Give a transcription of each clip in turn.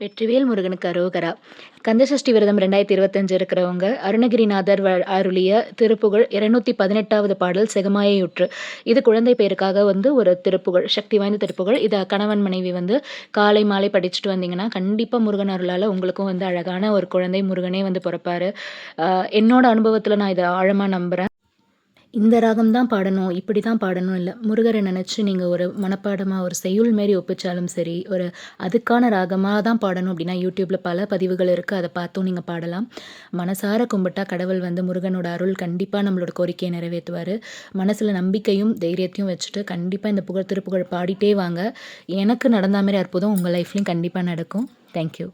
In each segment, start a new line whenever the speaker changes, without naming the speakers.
வெற்றிவேல் முருகனுக்கு அரோகரா. கந்தசஷ்டி விரதம் ரெண்டாயிரத்தி இருபத்தஞ்சு இருக்கிறவங்க அருணகிரிநாதர் வ அருளிய திருப்புகழ் இருநூத்தி பதினெட்டாவது பாடல் செகமாயுற்று இது குழந்தை பேருக்காக வந்து ஒரு திருப்புகழ் சக்தி வாய்ந்த திருப்புகழ். இதை கணவன் மனைவி வந்து காலை மாலை படிச்சுட்டு வந்தீங்கன்னா கண்டிப்பாக முருகன் அருளால் உங்களுக்கும் வந்து அழகான ஒரு குழந்தை முருகனே வந்து பிறப்பாரு. என்னோட அனுபவத்தில் நான் இதை ஆழமாக நம்புகிறேன் இந்த ராகம் தான் பாடணும் இப்படி தான் பாடணும் இல்லை. முருகரை நினச்சி நீங்கள் ஒரு மனப்பாடமாக ஒரு செய்யுள் மாரி ஒப்பிச்சாலும் சரி ஒரு அதுக்கான ராகமாக தான் பாடணும் அப்படின்னா யூடியூப்பில் பல பதிவுகள் இருக்குது அதை பார்த்தும் நீங்கள் பாடலாம். மனசார கும்பிட்டா கடவுள் வந்து முருகனோட அருள் கண்டிப்பாக நம்மளோட கோரிக்கையை நிறைவேற்றுவார். மனசில் நம்பிக்கையும் தைரியத்தையும் வச்சுட்டு கண்டிப்பாக இந்த புகழ் திருப்புகழ் பாடிட்டே வாங்க. எனக்கு நடந்த மாதிரி அற்புதம் உங்கள் லைஃப்லையும் கண்டிப்பாக நடக்கும். தேங்க்யூ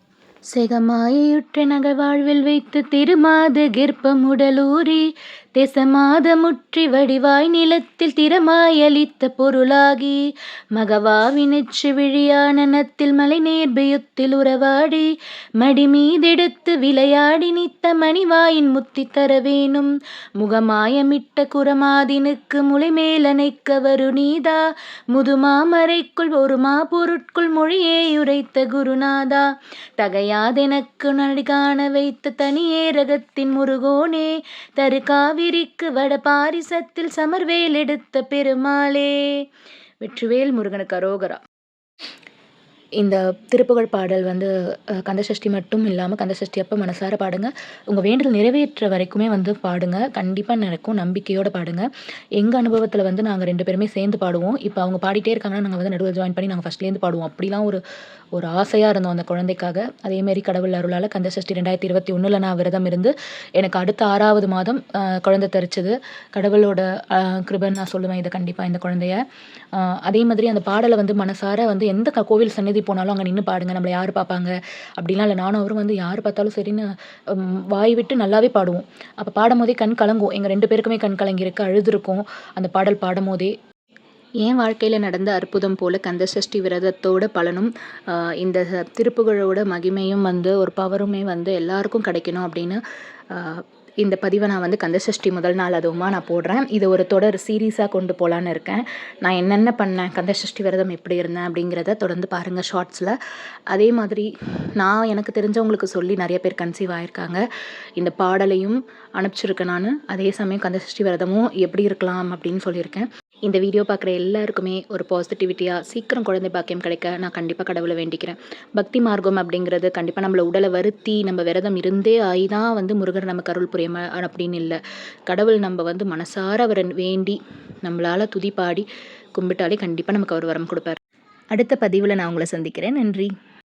செகமாயுற்ற நகர் வாழ்வில் வைத்து திருமாத கர்ப்பம் உடலூரி தெசமாதமுற்றி வடிவாய் நிலத்தில் திறமாயளித்த பொருளாகி மகவாவினச்சு விழியான நத்தில் மலை நேர்பயத்தில் உறவாடி மடி மீதெடுத்து விளையாடி நித்த மணிவாயின் முத்தி தரவேனும் முகமாயமிட்ட குரமாதினுக்கு முளைமேலனைக்க வருநீதா வரு முதுமாமறைக்குள் ஒரு மா பொருட்குள் மொழியே உரைத்த குருநாதா தகையாதெனக்கு நடி காண வைத்த தனியே ரகத்தின் முருகோனே தருகாவி காவிரிக்கு வட பாரிசத்தில் சமர்வேல் எடுத்த பெருமாளே. வெற்றிவேல் முருகனுக்கு அரோகரா. இந்த திருப்புகழ் பாடல் வந்து கந்தசஷ்டி மட்டும் இல்லாமல் கந்தசஷ்டி அப்போ மனசார பாடுங்க. உங்கள் வேண்டுதல் நிறைவேற்ற வரைக்குமே வந்து பாடுங்க. கண்டிப்பாக நடக்கும். நம்பிக்கையோடு பாடுங்க. எங்கள் அனுபவத்தில் வந்து நாங்கள் ரெண்டு பேருமே சேர்ந்து பாடுவோம். இப்போ அவங்க பாடிட்டே இருக்காங்கன்னா நாங்கள் வந்து நடுவில் ஜாயின் பண்ணி நாங்கள் ஃபஸ்ட்லேருந்து பாடுவோம். அப்படிலாம் ஒரு ஒரு ஆசையாக இருந்தோம் அந்த குழந்தைக்காக. அதேமாரி கடவுள் அருளால் கந்தசஷ்டி ரெண்டாயிரத்தி இருபத்தி ஒன்றில் நான் விரதம் இருந்து எனக்கு அடுத்த ஆறாவது மாதம் குழந்தை தரிச்சது. கடவுளோட கிருபன் நான் சொல்லுவேன். இதை கண்டிப்பாக இந்த குழந்தைய. அதே மாதிரி அந்த பாடலை வந்து மனசார வந்து எந்த க- கோவில் சன்னதி போனாலும் அங்கே நின்று பாடுங்க நம்மளை யார் பார்ப்பாங்க? அப்படிலாம் இல்லை. நானும் அவரும் வந்து யார் பார்த்தாலும் சரின்னு வாய் விட்டு நல்லாவே பாடுவோம். அப்போ பாடும்போதே கண் கலங்கும். எங்கள் ரெண்டு பேருக்குமே கண் கலங்கியிருக்கு அழுதுருக்கும். அந்த பாடல் பாடும்போதே. என் வாழ்க்கையில் நடந்த அற்புதம் போல் கந்தசஷ்டி விரதத்தோட பலனும் இந்த திருப்புகழோட மகிமையும் வந்து ஒரு பவருமே வந்து எல்லாருக்கும் கிடைக்கணும் அப்படின்னு இந்த பதிவை நான் வந்து கந்தசஷ்டி முதல் நாள் அதுவுமா நான் போடுறேன். இது ஒரு தொடர் சீரீஸாக கொண்டு போகலான்னு இருக்கேன். நான் என்னென்ன பண்ணேன்? கந்தசஷ்டி விரதம் எப்படி இருந்தேன்? அப்படிங்கிறத தொடர்ந்து பாருங்கள் ஷார்ட்ஸில் அதே மாதிரி நான் எனக்கு தெரிஞ்சவங்களுக்கு சொல்லி நிறைய பேர் கன்சீவ் ஆயிருக்காங்க. இந்த பாடலையும் அனுப்பிச்சிருக்கேன் நான். அதே சமயம் கந்தசஷ்டி விரதமும் எப்படி இருக்கலாம் அப்படின்னு சொல்லியிருக்கேன். இந்த வீடியோ பார்க்குற எல்லாருக்குமே ஒரு பாசிட்டிவிட்டியாக சீக்கிரம் குழந்தை பாக்கியம் கிடைக்க நான் கண்டிப்பாக கடவுளை வேண்டிக்கிறேன். பக்தி மார்க்கம் அப்படிங்கிறது கண்டிப்பாக நம்மளை உடலை வருத்தி நம்ம விரதம் இருந்தே ஆகி தான் வந்து முருகர் நமக்கு அருள் புரியாம அப்படின்னு இல்லை. கடவுள் நம்ம வந்து மனசார அவரை வேண்டி நம்மளால் துதி பாடி கும்பிட்டாலே கண்டிப்பாக நமக்கு அவர் வரம் கொடுப்பார். அடுத்த பதிவில் நான் உங்களை சந்திக்கிறேன். நன்றி.